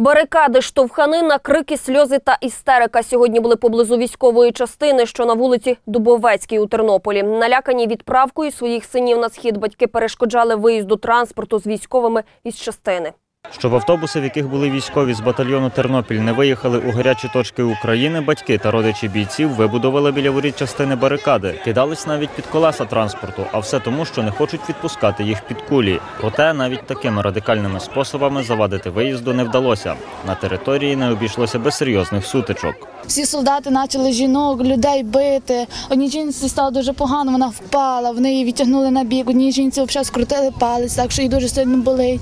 Барикади, штовханина, крики, сльози та істерика сьогодні були поблизу військової частини, що на вулиці Дубовецькій у Тернополі. Налякані відправкою своїх синів на схід батьки перешкоджали виїзду транспорту з військовими із частини. Щоб автобуси, в яких були військові з батальйону Тернопіль, не виїхали у гарячі точки України, батьки та родичі бійців вибудували біля воріт частини барикади, кидались навіть під колеса транспорту, а все тому, що не хочуть відпускати їх під кулі. Проте навіть такими радикальними способами завадити виїзду не вдалося. На території не обійшлося без серйозних сутичок. Всі солдати почали жінок, людей бити. Одній жінці стало дуже погано, вона впала, вони її відтягнули на бік. Одній жінці взагалі скрутили палець, так що їй дуже сильно болить.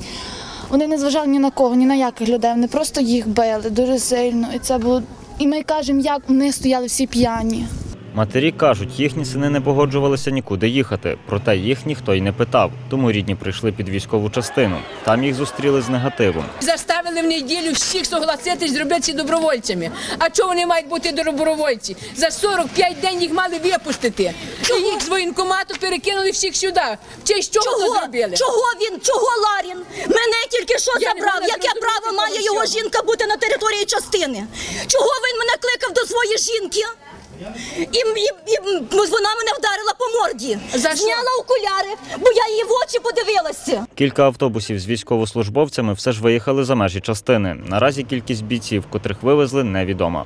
Вони не зважали ні на кого, ні на яких людей. Вони просто їх били дуже сильно. І це було. І ми кажемо, як вони стояли всі п'яні. Матері кажуть, їхні сини не погоджувалися нікуди їхати, проте їх ніхто й не питав. Тому рідні прийшли під військову частину. Там їх зустріли з негативом. Заставили в неділю всіх согласитись зробитися добровольцями. А чого вони мають бути добровольці? За 45 день їх мали випустити. І їх з воєнкомату перекинули всіх сюди. В честь чого зробили? Чого він? Чого Ларін? Мене тільки що Я забрав. Яке право має його всього. жінка бути на території частини? Чого він мене кликав до своєї жінки? І, і, і вона мене вдарила по морді. За що? Зняла окуляри, бо я її в очі подивилася. Кілька автобусів з військовослужбовцями все ж виїхали за межі частини. Наразі кількість бійців, котрих вивезли, невідома.